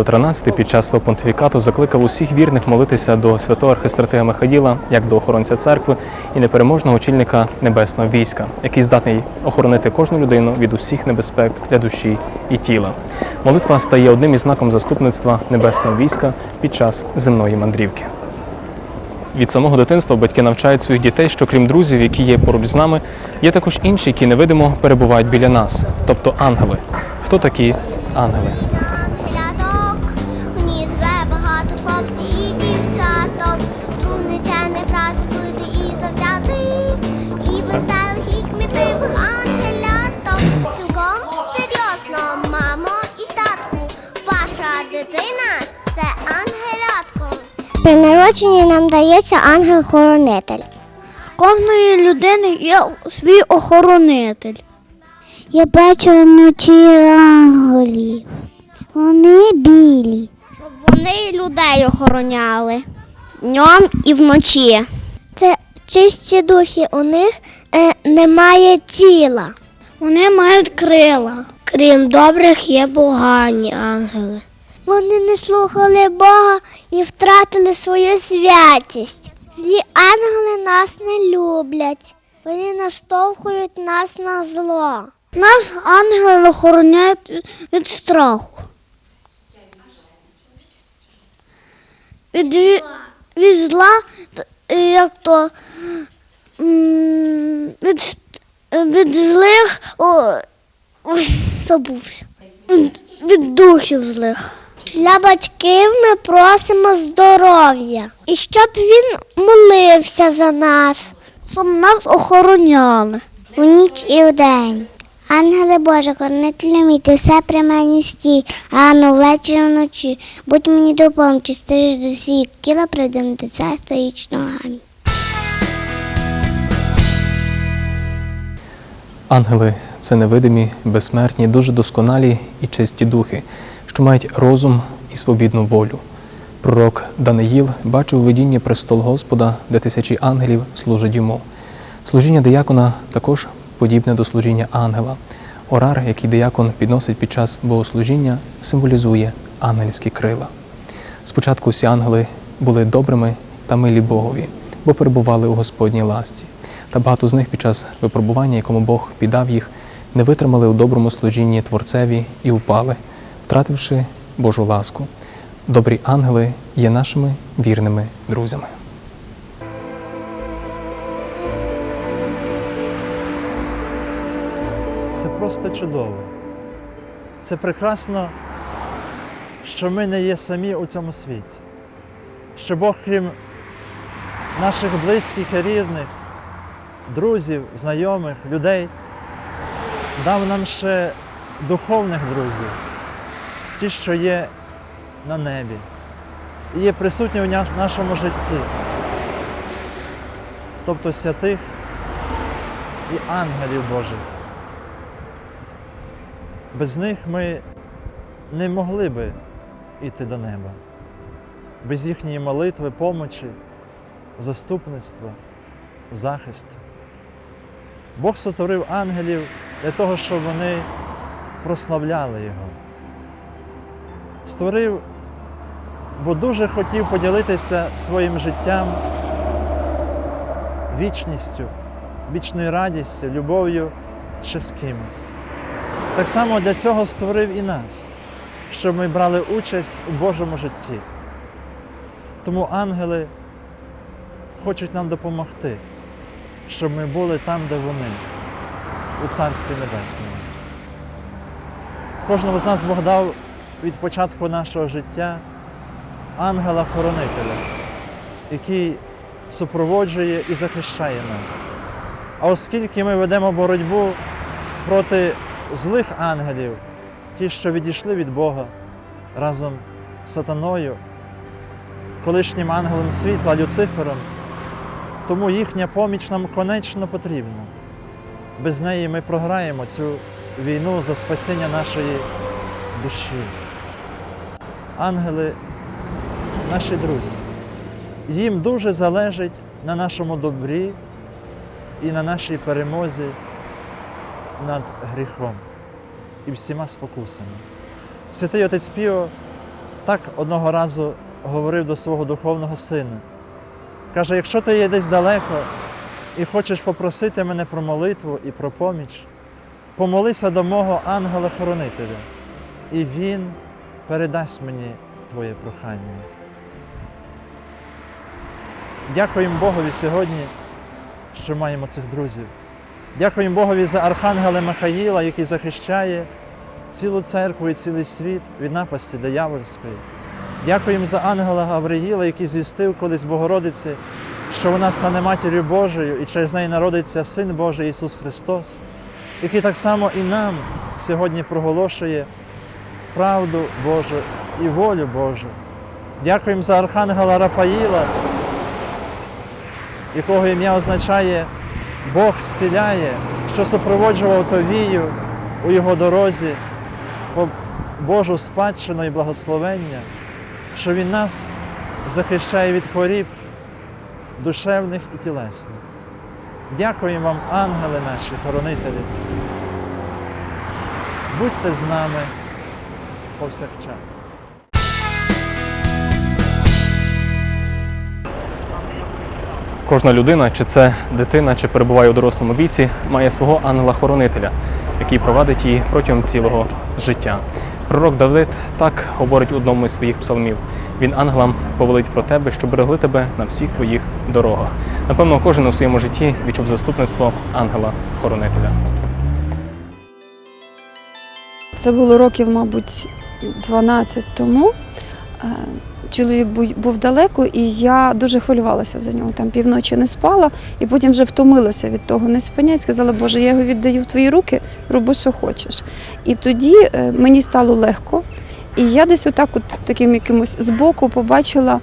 Лев XIII під час свого понтифікату закликав усіх вірних молитися до святого архистратига Михаїла як до охоронця церкви і непереможного очільника небесного війська, який здатний охоронити кожну людину від усіх небезпек для душі і тіла. Молитва стає одним із знаком заступництва небесного війська під час земної мандрівки. Від самого дитинства батьки навчають своїх дітей, що крім друзів, які є поруч з нами, є також інші, які невидимо перебувають біля нас, тобто ангели. Хто такі ангели? При народженні нам дається ангел-хоронитель. Кожної людини є свій охоронитель. Я бачу вночі ангелів. Вони білі. Вони людей охороняли днем і вночі. Це чисті духи, у них е, немає тіла. Вони мають крила. Крім добрих є погані ангели. Вони не слухали Бога і втратили свою святість. Злі ангели нас не люблять. Вони наштовхують нас на зло. Нас ангели охороняють від страху. Від, від зла, як то від, від злих о, забувся. Від, від духів злих. Для батьків ми просимо здоров'я. І щоб він молився за нас Щоб нас охороняли. у ніч і вдень. Ангели Боже, коронителю мій, ти все при мені стій, рано ввечері вночі. Будь мені допомогти, стережи до всіх кіла, прийдемо до царства вічного. Амінь. Ангели це невидимі, безсмертні, дуже досконалі і чисті духи, що мають розум і свобідну волю. Пророк Даниїл бачив видіння престол Господа, де тисячі ангелів служать йому. Служіння диякона також подібне до служіння ангела. Орар, який диякон підносить під час богослужіння, символізує ангельські крила. Спочатку всі ангели були добрими та милі Богові, бо перебували у Господній ласті. Та багато з них під час випробування, якому Бог піддав їх, не витримали у доброму служінні Творцеві і упали, втративши Божу ласку. Добрі ангели є нашими вірними друзями. Це просто чудово. Це прекрасно, що ми не є самі у цьому світі. Що Бог, крім наших близьких і рідних, друзів, знайомих, людей, дав нам ще духовних друзів, ті, що є на небі, і є присутні в нашому житті, тобто святих і ангелів Божих. Без них ми не могли би йти до неба. Без їхньої молитви, помочі, заступництва, захисту. Бог сотворив ангелів для того, щоб вони прославляли Його. Створив, бо дуже хотів поділитися своїм життям, вічністю, вічною радістю, любов'ю ще з кимось. Так само для цього створив і нас, щоб ми брали участь у Божому житті. Тому ангели хочуть нам допомогти, щоб ми були там, де вони, у Царстві Небесному. Кожному з нас Бог дав від початку нашого життя ангела-хоронителя, який супроводжує і захищає нас. А оскільки ми ведемо боротьбу проти злих ангелів, ті, що відійшли від Бога разом з сатаною, колишнім ангелом світла Люцифером, тому їхня поміч нам конечно потрібна. Без неї ми програємо цю війну за спасіння нашої душі. Ангели наші друзі. Їм дуже залежить на нашому добрі і на нашій перемозі над гріхом і всіма спокусами. Святий Отець Піо так одного разу говорив до свого духовного сина. Каже, якщо ти є десь далеко і хочеш попросити мене про молитву і про поміч, помолися до мого ангела-хоронителя, і він передасть мені твоє прохання. Дякуємо Богові сьогодні, що маємо цих друзів. Дякуємо Богові за Архангела Михаїла, який захищає цілу церкву і цілий світ від напасті диявольської. Дякуємо за ангела Гавриїла, який звістив колись Богородиці, що вона стане матір'ю Божою і через неї народиться Син Божий Ісус Христос, який так само і нам сьогодні проголошує правду Божу і волю Божу. Дякуємо за Архангела Рафаїла, якого ім'я означає Бог зціляє, що супроводжував Товію у його дорозі по Божу спадщину і благословення, що Він нас захищає від хворіб душевних і тілесних. Дякуємо вам, ангели наші, хоронителі. Будьте з нами повсякчас. Кожна людина, чи це дитина, чи перебуває у дорослому віці, має свого ангела-хоронителя, який провадить її протягом цілого життя. Пророк Давид так говорить у одному із своїх псалмів. Він ангелам повелить про тебе, що берегли тебе на всіх твоїх дорогах. Напевно, кожен у своєму житті відчув заступництво ангела-хоронителя. Це було років, мабуть, 12 тому. Е, Чоловік був далеко, і я дуже хвилювалася за нього. Там півночі не спала, і потім вже втомилася від того неспання і сказала, Боже, я його віддаю в твої руки, роби, що хочеш. І тоді е, мені стало легко, і я десь отак, от таким якимось збоку побачила.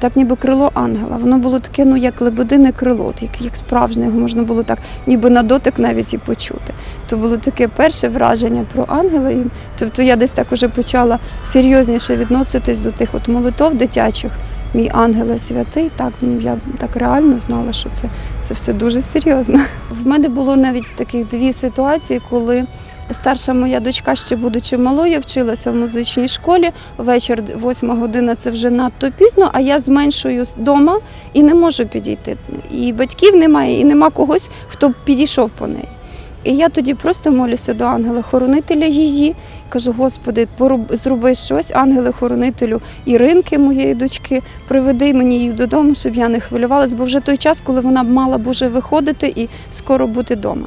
Так ніби крило ангела. Воно було таке, ну як лебедине крило, як, як справжнє, його можна було так, ніби на дотик навіть і почути. То було таке перше враження про ангела. І, тобто я десь так уже почала серйозніше відноситись до тих от молитов дитячих. Мій ангеле святий, так ну я так реально знала, що це, це все дуже серйозно. В мене було навіть таких дві ситуації, коли старша моя дочка, ще будучи малою, вчилася в музичній школі. Вечір, восьма година це вже надто пізно, а я з меншою вдома і не можу підійти. І батьків немає, і нема когось, хто б підійшов по неї. І я тоді просто молюся до ангела-хоронителя її. Кажу, Господи, зроби щось, ангеле-хоронителю Іринки, моєї дочки, приведи мені її додому, щоб я не хвилювалась, бо вже той час, коли вона б мала б уже виходити і скоро бути вдома.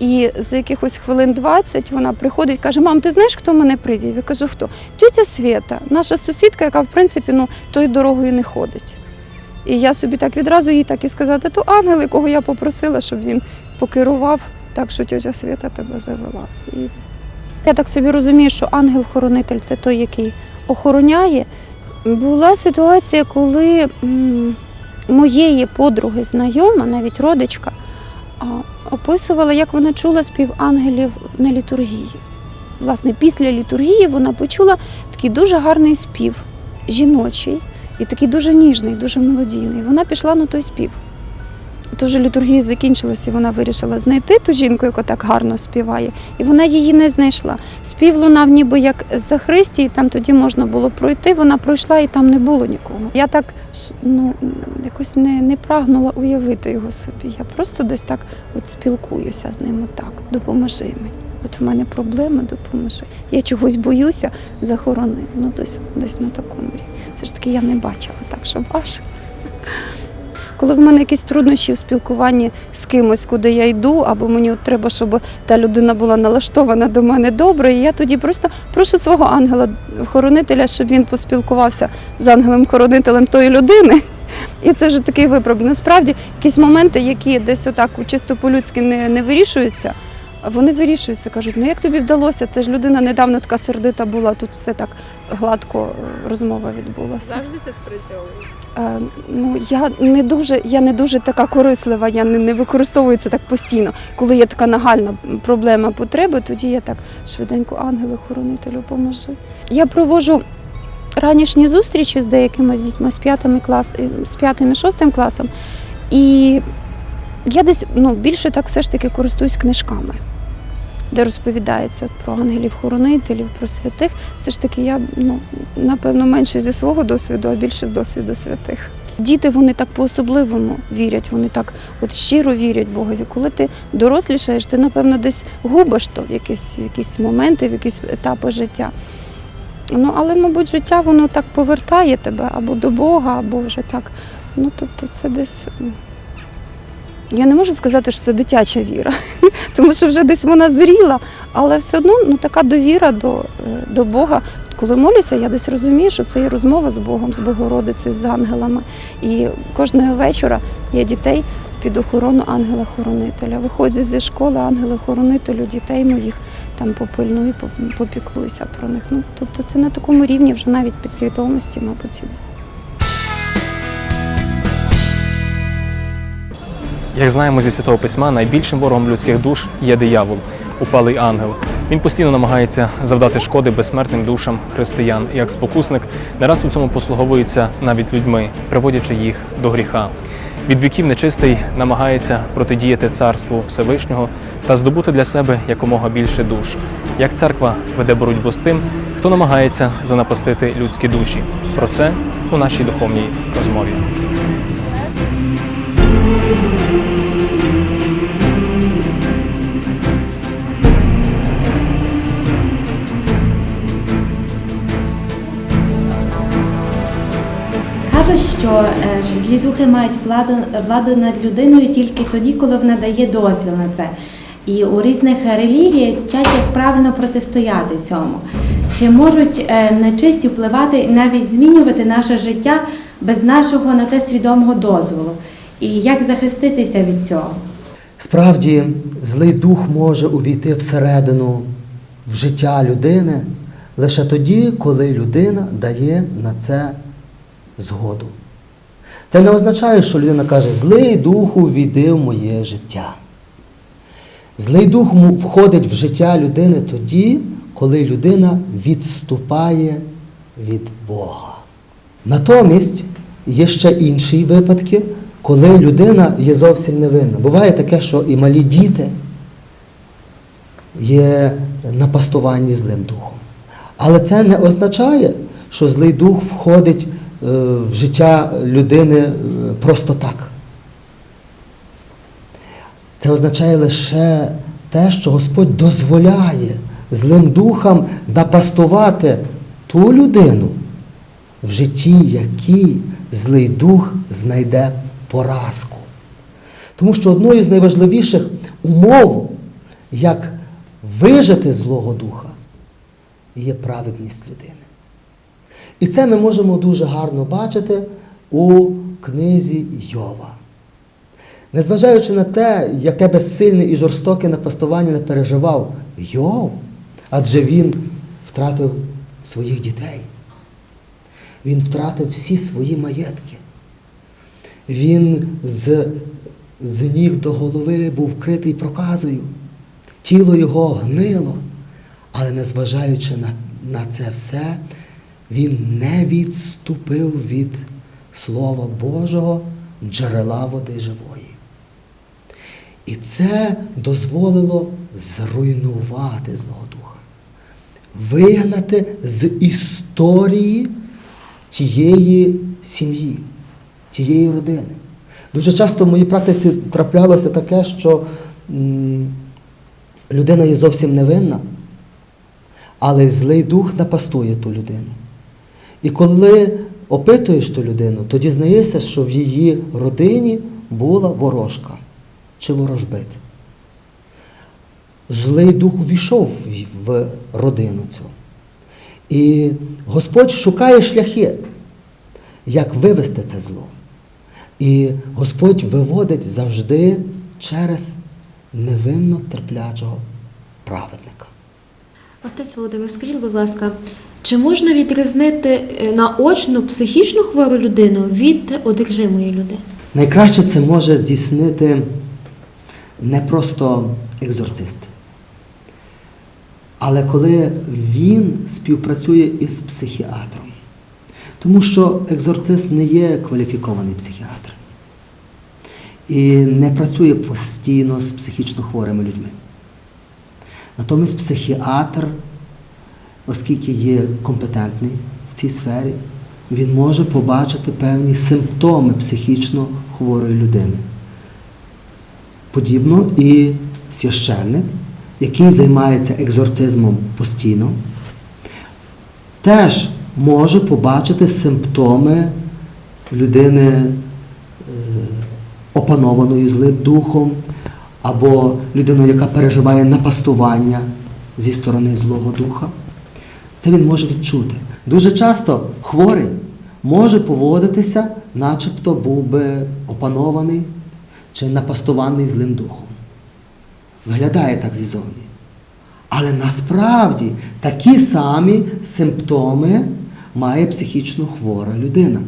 І за якихось хвилин 20 вона приходить каже: Мам, ти знаєш, хто мене привів? Я кажу, хто? Тетя Свята, наша сусідка, яка в принципі ну, тою дорогою не ходить. І я собі так відразу їй так і сказати, то ангел, якого я попросила, щоб він покерував так, що тетя Свята тебе завела. І я так собі розумію, що ангел-хоронитель це той, який охороняє. Була ситуація, коли моєї подруги знайома, навіть родичка, описувала, як вона чула спів ангелів на літургії. Власне, після літургії вона почула такий дуже гарний спів, жіночий, і такий дуже ніжний, дуже мелодійний. Вона пішла на той спів. Тож літургія закінчилася, і вона вирішила знайти ту жінку, яка так гарно співає, і вона її не знайшла. Спів лунав ніби як за Христі, і там тоді можна було пройти. Вона пройшла і там не було нікого. Я так ну, якось не, не прагнула уявити його собі. Я просто десь так от спілкуюся з ним. Отак, допоможи мені. От в мене проблеми, допоможи. Я чогось боюся, захорони. Ну, десь, десь на такому рівні. Все ж таки я не бачила, так що ваше. Коли в мене якісь труднощі в спілкуванні з кимось, куди я йду, або мені от треба, щоб та людина була налаштована до мене добре, і я тоді просто прошу свого ангела-хоронителя, щоб він поспілкувався з ангелем-хоронителем тої людини. І це вже такий випробник. Насправді, якісь моменти, які десь отак чисто по-людськи не, не вирішуються, вони вирішуються. Кажуть, ну як тобі вдалося? Це ж людина недавно така сердита була, тут все так гладко е, розмова відбулася. Завжди це спрацьовує. Е, ну я не дуже, я не дуже така корислива, я не, не використовую це так постійно. Коли є така нагальна проблема потреби, тоді я так швиденько ангелу хоронителю поможу. Я проводжу ранішні зустрічі з деякими з дітьми з п'ятими клас, е, з п'ятим і шостим класом. І я десь ну, більше так все ж таки користуюсь книжками. Де розповідається про ангелів-хоронителів, про святих, все ж таки я ну, напевно менше зі свого досвіду, а більше з досвіду святих. Діти вони так по-особливому вірять, вони так от щиро вірять Богові. Коли ти дорослішаєш, ти напевно десь губиш то в якісь, в якісь моменти, в якісь етапи життя. Ну, але, мабуть, життя воно так повертає тебе або до Бога, або вже так. Ну, тобто, це десь. Я не можу сказати, що це дитяча віра, тому що вже десь вона зріла, але все одно ну, така довіра до, е, до Бога. Коли молюся, я десь розумію, що це є розмова з Богом, з Богородицею, з ангелами. І кожного вечора я дітей під охорону ангела-хоронителя. Виходять зі школи ангела-хоронителю, дітей моїх там попильную, поп- попіклуюся про них. Ну, тобто це на такому рівні вже навіть підсвідомості, мабуть, Як знаємо зі святого письма, найбільшим ворогом людських душ є диявол, упалий ангел. Він постійно намагається завдати шкоди безсмертним душам християн. Як спокусник не раз у цьому послуговується навіть людьми, приводячи їх до гріха. Від віків нечистий намагається протидіяти царству Всевишнього та здобути для себе якомога більше душ. Як церква веде боротьбу з тим, хто намагається занапастити людські душі. Про це у нашій духовній розмові. Кажуть, що е, злі духи мають владу, владу над людиною тільки тоді, коли вона дає дозвіл на це. І у різних релігіях вчать, як правильно протистояти цьому. Чи можуть е, нечисті впливати і навіть змінювати наше життя без нашого на те свідомого дозволу? І як захиститися від цього? Справді, злий дух може увійти всередину в життя людини лише тоді, коли людина дає на це згоду. Це не означає, що людина каже, злий дух увійди в моє життя. Злий дух входить в життя людини тоді, коли людина відступає від Бога. Натомість є ще інші випадки, коли людина є зовсім невинна. Буває таке, що і малі діти є напастовані злим духом. Але це не означає, що злий дух входить в життя людини е, просто так. Це означає лише те, що Господь дозволяє злим духам напастувати ту людину, в житті якій злий дух знайде поразку. Тому що одною з найважливіших умов, як вижити злого духа, є праведність людини. І це ми можемо дуже гарно бачити у книзі Йова. Незважаючи на те, яке безсильне і жорстоке напастування не переживав Йов, адже він втратив своїх дітей. Він втратив всі свої маєтки. Він з, з ніг до голови був вкритий проказою. Тіло його гнило. Але незважаючи на, на це все, він не відступив від Слова Божого, джерела води живої. І це дозволило зруйнувати Злого Духа, вигнати з історії тієї сім'ї, тієї родини. Дуже часто в моїй практиці траплялося таке, що м, людина є зовсім невинна, але злий дух напастує ту людину. І коли опитуєш ту людину, то дізнаєшся, що в її родині була ворожка чи ворожбит. Злий дух ввійшов в родину цю. І Господь шукає шляхи, як вивести це зло. І Господь виводить завжди через невинно терплячого праведника. Отець Володимир, скажіть, будь ласка, чи можна відрізнити е, наочну психічну хвору людину від одержимої людини? Найкраще це може здійснити не просто екзорцист, але коли він співпрацює із психіатром. Тому що екзорцист не є кваліфікований психіатр і не працює постійно з психічно хворими людьми. Натомість психіатр, оскільки є компетентний в цій сфері, він може побачити певні симптоми психічно хворої людини. Подібно і священник, який займається екзорцизмом постійно, теж може побачити симптоми людини е, опанованої злим духом, або людину, яка переживає напастування зі сторони Злого Духа. Це він може відчути. Дуже часто хворий може поводитися, начебто був би опанований чи напастований злим духом. Виглядає так зізовні. Але насправді такі самі симптоми має психічно хвора людина.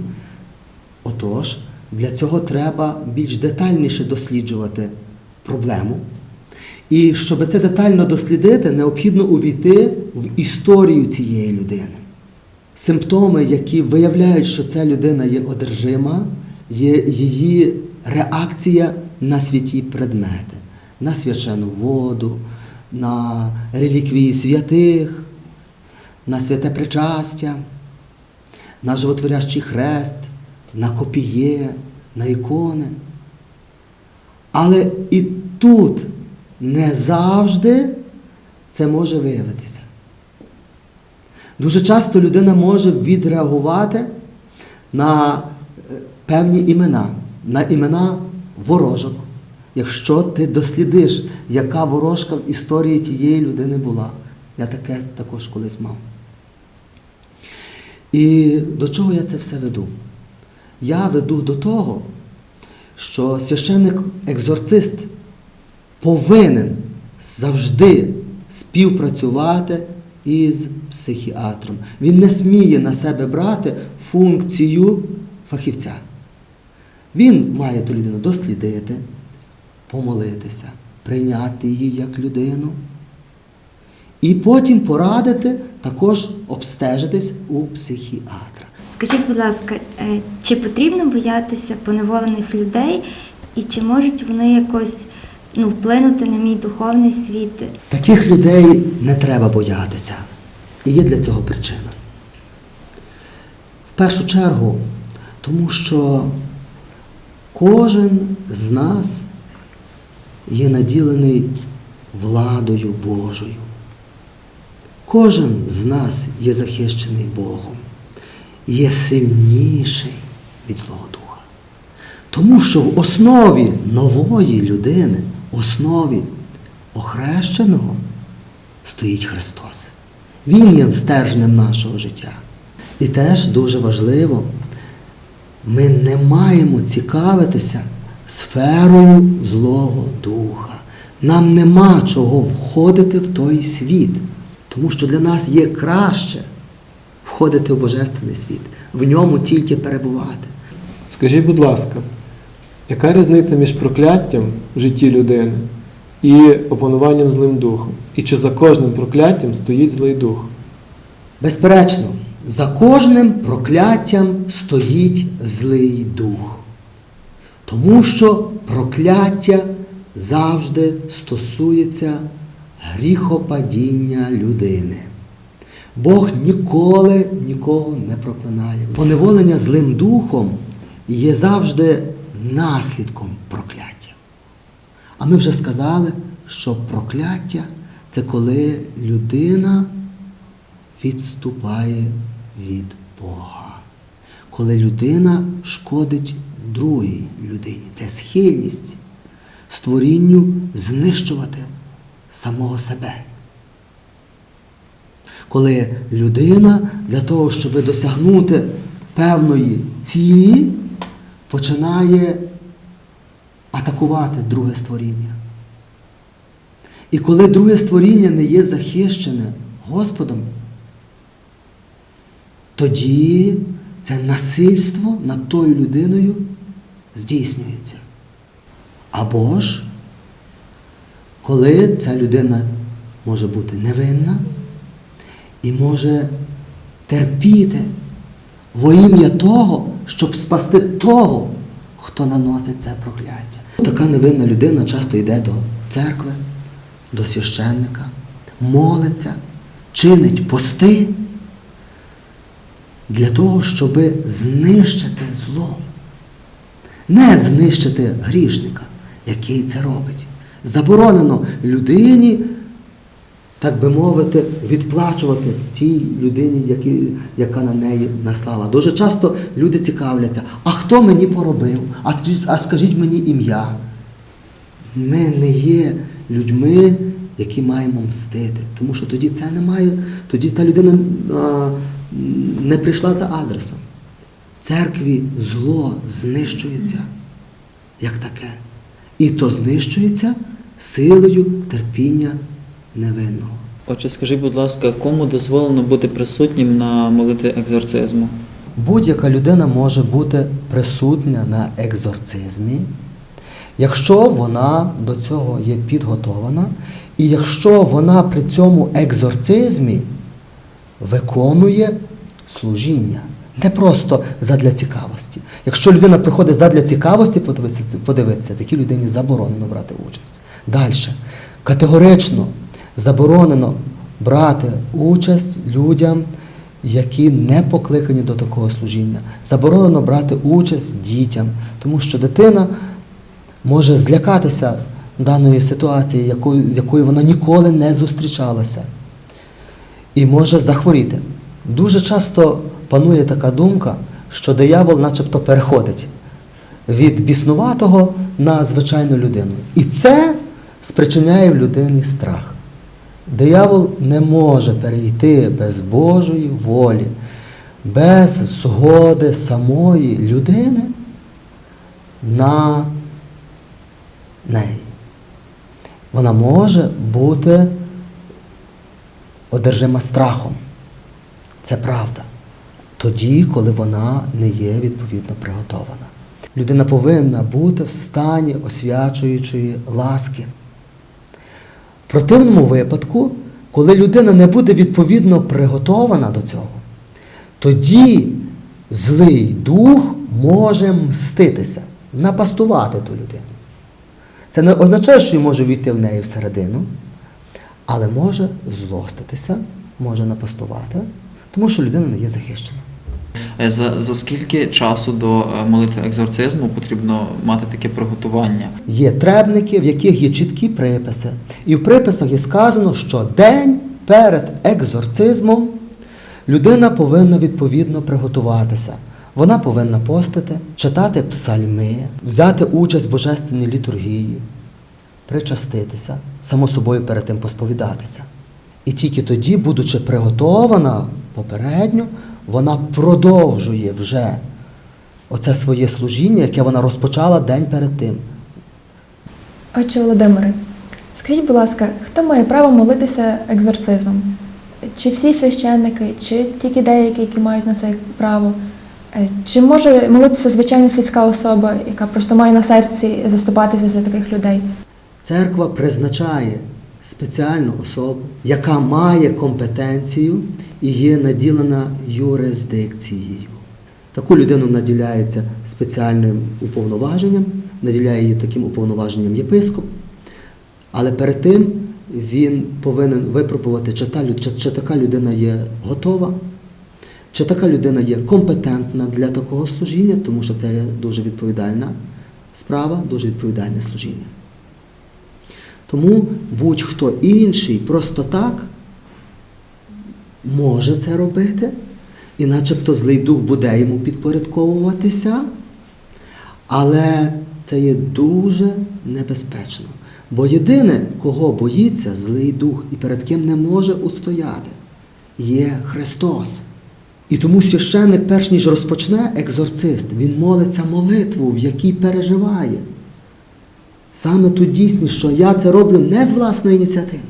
Отож, для цього треба більш детальніше досліджувати проблему. І щоб це детально дослідити, необхідно увійти в історію цієї людини. Симптоми, які виявляють, що ця людина є одержима, є її реакція на святі предмети, на свячену воду, на реліквії святих, на святе причастя, на животворящий хрест, на копіє, на ікони. Але і тут не завжди це може виявитися. Дуже часто людина може відреагувати на е, певні імена, на імена ворожок, якщо ти дослідиш, яка ворожка в історії тієї людини була. Я таке також колись мав. І до чого я це все веду? Я веду до того, що священник-екзорцист повинен завжди співпрацювати із психіатром. Він не сміє на себе брати функцію фахівця. Він має ту людину дослідити, помолитися, прийняти її як людину. І потім порадити також обстежитись у психіатра. Скажіть, будь ласка, е, чи потрібно боятися поневолених людей, і чи можуть вони якось ну, вплинути на мій духовний світ? Таких людей не треба боятися. І є для цього причина. В першу чергу, тому що кожен з нас є наділений владою Божою. Кожен з нас є захищений Богом, є сильніший від Злого Духа. Тому що в основі нової людини, основі охрещеного стоїть Христос. Він є стержнем нашого життя. І теж дуже важливо, ми не маємо цікавитися сферою Злого Духа. Нам нема чого входити в той світ, тому що для нас є краще входити в Божественний світ, в ньому тільки перебувати. Скажіть, будь ласка, яка різниця між прокляттям в житті людини і опануванням злим духом? І чи за кожним прокляттям стоїть злий дух? Безперечно, за кожним прокляттям стоїть злий дух. Тому що прокляття завжди стосується гріхопадіння людини. Бог ніколи нікого не проклинає. Поневолення злим духом є завжди наслідком прокляття. А ми вже сказали, що прокляття це коли людина відступає від Бога. Коли людина шкодить другій людині, це схильність створінню знищувати самого себе. Коли людина для того, щоб досягнути певної цілі, починає атакувати друге створіння. І коли друге створіння не є захищене Господом, тоді це насильство над тою людиною здійснюється. Або ж, коли ця людина може бути невинна і може терпіти во ім'я того, щоб спасти того, хто наносить це прокляття. Така невинна людина часто йде до церкви, до священника, молиться, чинить пости для того, щоб знищити зло. Не знищити грішника, який це робить. Заборонено людині, так би мовити, відплачувати тій людині, які, яка на неї наслала. Дуже часто люди цікавляться, а хто мені поробив? А скажіть, а скажіть мені ім'я. Ми не є людьми, які маємо мстити. Тому що тоді це немає, тоді та людина а, не прийшла за адресом. В церкві зло знищується як таке. І то знищується силою терпіння невинного. Отже, скажіть, будь ласка, кому дозволено бути присутнім на молитві екзорцизму? Будь-яка людина може бути присутня на екзорцизмі, якщо вона до цього є підготована, і якщо вона при цьому екзорцизмі виконує служіння. Не просто задля цікавості. Якщо людина приходить задля цікавості подивитися, подивитися такій людині заборонено брати участь. Далі. Категорично заборонено брати участь людям, які не покликані до такого служіння. Заборонено брати участь дітям, тому що дитина може злякатися даної ситуації, з якою вона ніколи не зустрічалася, і може захворіти. Дуже часто панує така думка, що диявол начебто переходить від біснуватого на звичайну людину. І це спричиняє в людині страх. Диявол не може перейти без Божої волі, без згоди самої людини на неї. Вона може бути одержима страхом. Це правда. Тоді, коли вона не є відповідно приготована. Людина повинна бути в стані освячуючої ласки. В противному випадку, коли людина не буде відповідно приготована до цього, тоді злий дух може мститися, напастувати ту людину. Це не означає, що він може війти в неї всередину, але може злоститися, може напастувати, тому що людина не є захищена. Е, За, за скільки часу до е, молитви екзорцизму потрібно мати таке приготування? Є требники, в яких є чіткі приписи. І в приписах є сказано, що день перед екзорцизмом людина повинна відповідно приготуватися. Вона повинна постити, читати псальми, взяти участь в божественній літургії, причаститися, само собою перед тим посповідатися. І тільки тоді, будучи приготована попередньо, вона продовжує вже оце своє служіння, яке вона розпочала день перед тим. Отче Володимире, скажіть, будь ласка, хто має право молитися екзорцизмом? Чи всі священники, чи тільки деякі, які мають на це право? Е, Чи може молитися звичайна сільська особа, яка просто має на серці заступатися за таких людей? Церква призначає спеціальну особу, яка має компетенцію і є наділена юрисдикцією. Таку людину наділяється спеціальним уповноваженням, наділяє її таким уповноваженням єпископ, але перед тим він повинен випробувати, чи, та, чи, чи така людина є готова, чи така людина є компетентна для такого служіння, тому що це є дуже відповідальна справа, дуже відповідальне служіння. Тому будь-хто інший просто так може це робити, і начебто злий дух буде йому підпорядковуватися, але це є дуже небезпечно. Бо єдине, кого боїться злий дух і перед ким не може устояти, є Христос. І тому священник, перш ніж розпочне екзорцист, він молиться молитву, в якій переживає. Саме ту дійсність, що я це роблю не з власної ініціативи,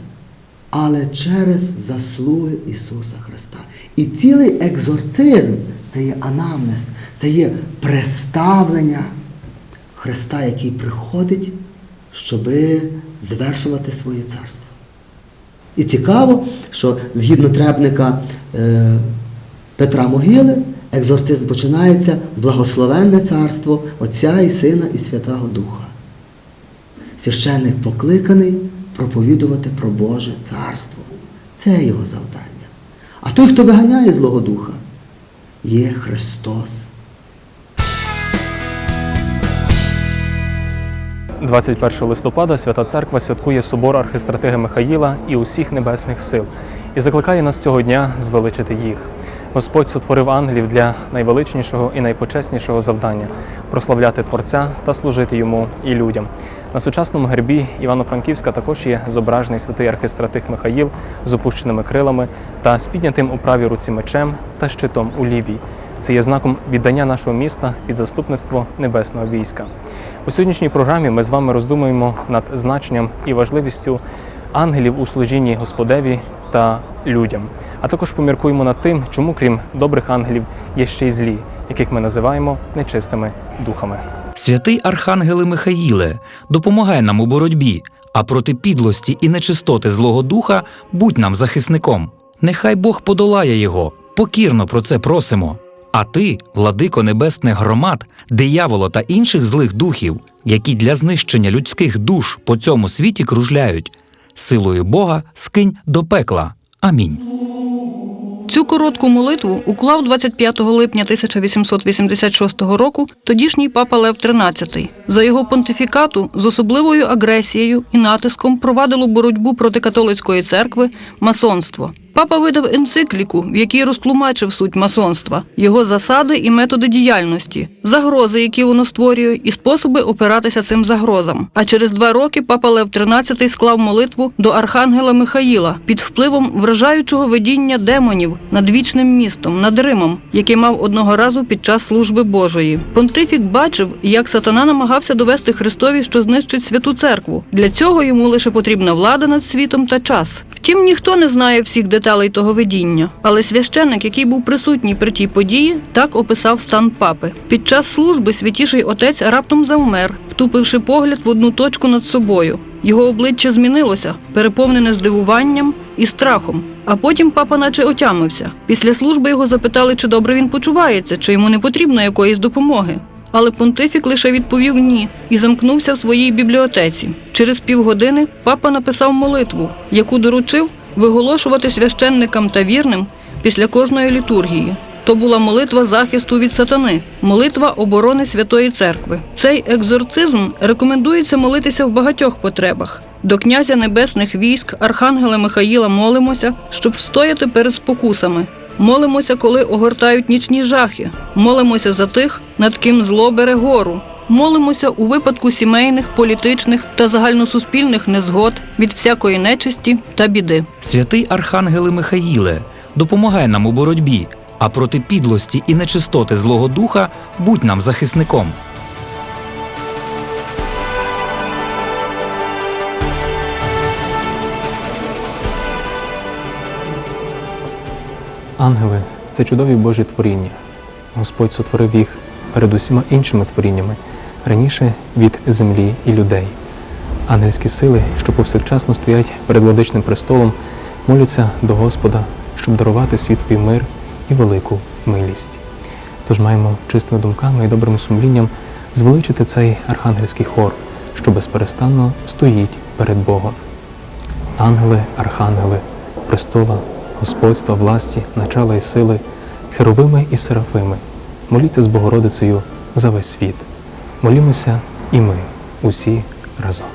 але через заслуги Ісуса Христа. І цілий екзорцизм це є анамнез, це є представлення Христа, який приходить, щоби звершувати своє царство. І цікаво, що згідно требника е, Петра Могили, екзорцизм починається благословенне царство Отця і Сина і Святого Духа. Священник покликаний проповідувати про Боже царство. Це його завдання. А той, хто виганяє Злого Духа, є Христос. 21 листопада Свята Церква святкує собор архистратига Михаїла і усіх небесних сил і закликає нас цього дня звеличити їх. Господь сотворив ангелів для найвеличнішого і найпочеснішого завдання прославляти Творця та служити йому і людям. На сучасному гербі Івано-Франківська також є зображений святий архистратиг Михаїл з опущеними крилами та з піднятим у правій руці мечем та щитом у лівій. Це є знаком віддання нашого міста під заступництво небесного війська. У сьогоднішній програмі ми з вами роздумуємо над значенням і важливістю ангелів у служінні Господеві та людям, а також поміркуємо над тим, чому, крім добрих ангелів, є ще й злі, яких ми називаємо нечистими духами. Святий Архангеле Михаїле, допомагай нам у боротьбі, а проти підлості і нечистоти Злого Духа будь нам захисником. Нехай Бог подолає його, покірно про це просимо. А ти, владико небесних громад, диявола та інших злих духів, які для знищення людських душ по цьому світі кружляють, силою Бога скинь до пекла. Амінь. Цю коротку молитву уклав 25 липня 1886 року тодішній папа Лев XIII. За його понтифікату з особливою агресією і натиском провадило боротьбу проти католицької церкви масонство. Папа видав енцикліку, в якій розтлумачив суть масонства, його засади і методи діяльності, загрози, які воно створює, і способи опиратися цим загрозам. А через два роки папа Лев XIII склав молитву до архангела Михаїла під впливом вражаючого видіння демонів над вічним містом, над Римом, яке мав одного разу під час служби Божої. Понтифік бачив, як сатана намагався довести Христові, що знищить святу церкву. Для цього йому лише потрібна влада над світом та час. Втім, ніхто не знає всіх деталей того видіння. Але священник, який був присутній при тій події, так описав стан папи. Під час служби святіший отець раптом завмер, втупивши погляд в одну точку над собою. Його обличчя змінилося, переповнене здивуванням і страхом. А потім папа наче отямився. Після служби його запитали, чи добре він почувається, чи йому не потрібно якоїсь допомоги. Але понтифік лише відповів ні і замкнувся в своїй бібліотеці. Через півгодини папа написав молитву, яку доручив виголошувати священникам та вірним після кожної літургії. То була молитва захисту від сатани, молитва оборони Святої Церкви. Цей екзорцизм рекомендується молитися в багатьох потребах. До князя небесних військ, архангела Михаїла молимося, щоб встояти перед спокусами. Молимося, коли огортають нічні жахи. Молимося за тих, над ким зло бере гору. Молимося у випадку сімейних, політичних та загальносуспільних незгод від всякої нечисті та біди. Святий Архангеле Михаїле, допомагай нам у боротьбі, а проти підлості і нечистоти Злого Духа будь нам захисником. Ангели це чудові Божі творіння. Господь сотворив їх перед усіма іншими творіннями, раніше від землі і людей. Ангельські сили, що повсякчасно стоять перед владичним престолом, моляться до Господа, щоб дарувати світлий мир і велику милість. Тож маємо чистими думками і добрим сумлінням звеличити цей архангельський хор, що безперестанно стоїть перед Богом. Ангели, архангели, престола, господства, власті, начала і сили, херовими і серафими, моліться з Богородицею за весь світ. Молімося і ми, усі разом.